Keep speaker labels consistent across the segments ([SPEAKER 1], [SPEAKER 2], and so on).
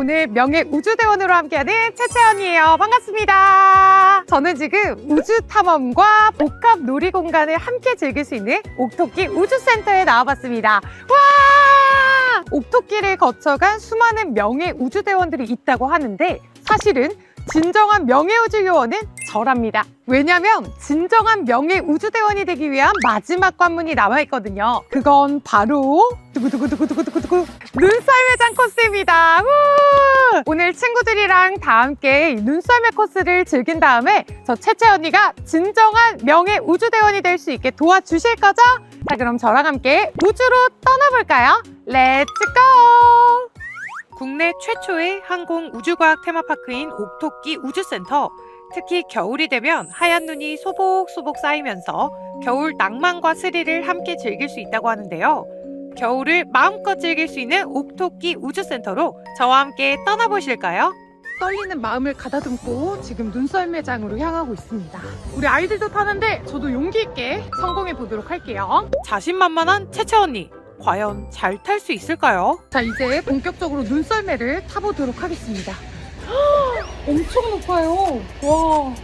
[SPEAKER 1] 오늘 명예 우주대원으로 함께하는 채채언니예요. 반갑습니다. 저는 지금 우주 탐험과 복합 놀이 공간을 함께 즐길 수 있는 옥토끼 우주센터에 나와봤습니다. 와! 옥토끼를 거쳐간 수많은 명예 우주대원들이 있다고 하는데 사실은 진정한 명예우주 요원은 저랍니다. 왜냐면 진정한 명예우주대원이 되기 위한 마지막 관문이 남아있거든요. 그건 바로 두구두구두구두구두구 눈썰매장 코스입니다. 친구들이랑 다 함께 이 눈썰매 코스를 즐긴 다음에 저 채채 언니가 진정한 명예 우주대원이 될 수 있게 도와주실 거죠? 자 그럼 저랑 함께 우주로 떠나볼까요? 렛츠 고! 국내 최초의 항공 우주과학 테마파크인 옥토끼 우주센터. 특히 겨울이 되면 하얀 눈이 소복소복 쌓이면서 겨울 낭만과 스릴을 함께 즐길 수 있다고 하는데요. 겨울을 마음껏 즐길 수 있는 옥토끼 우주센터로 저와 함께 떠나보실까요? 떨리는 마음을 가다듬고 지금 눈썰매장으로 향하고 있습니다. 우리 아이들도 타는데 저도 용기 있게 성공해 보도록 할게요. 자신만만한 채채 언니. 과연 잘 탈 수 있을까요? 자, 이제 본격적으로 눈썰매를 타보도록 하겠습니다. 헉, 엄청 높아요. 와.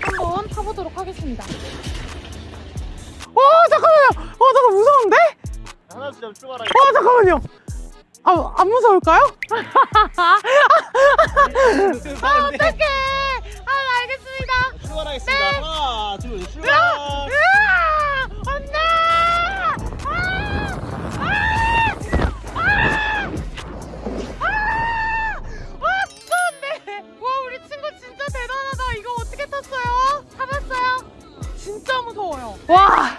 [SPEAKER 1] 한번 타보도록 하겠습니다. 와, 잠깐만요. 와, 잠깐 무서운데?
[SPEAKER 2] 하나씩 좀 출발하게.
[SPEAKER 1] 와, 잠깐만요. 아, 안 무서울까요?
[SPEAKER 2] 아,
[SPEAKER 1] 어떡해. 아, 알겠습니다.
[SPEAKER 2] 출발하겠습니다. 하나, 둘, 출발.
[SPEAKER 1] 으아! 안 돼! 아! 아! 아! 아! 아, 진짜 안 돼! 와, 우리 친구 진짜 대단하다. 이거 어떻게 탔어요? 타봤어요? 진짜 무서워요. 와!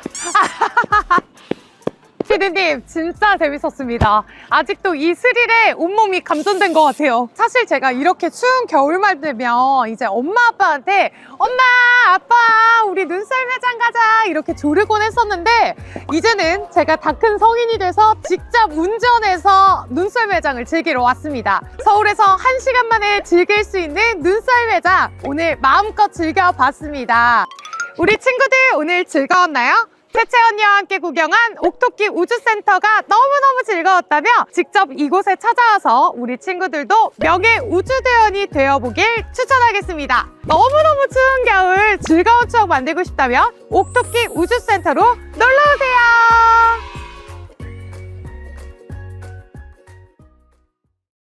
[SPEAKER 1] 피디님, 진짜 재밌었습니다. 아직도 이 스릴에 온몸이 감전된 것 같아요. 사실 제가 이렇게 추운 겨울말 되면 이제 엄마 아빠한테 엄마, 아빠, 우리 눈썰 매장 가자 이렇게 조르곤 했었는데 이제는 제가 다 큰 성인이 돼서 직접 운전해서 눈썰 매장을 즐기러 왔습니다. 서울에서 한 시간 만에 즐길 수 있는 눈썰 매장 오늘 마음껏 즐겨봤습니다. 우리 친구들 오늘 즐거웠나요? 채채 언니와 함께 구경한 옥토끼 우주센터가 너무너무 즐거웠다며 직접 이곳에 찾아와서 우리 친구들도 명예 우주대원이 되어보길 추천하겠습니다. 너무너무 추운 겨울 즐거운 추억 만들고 싶다면 옥토끼 우주센터로 놀러오세요!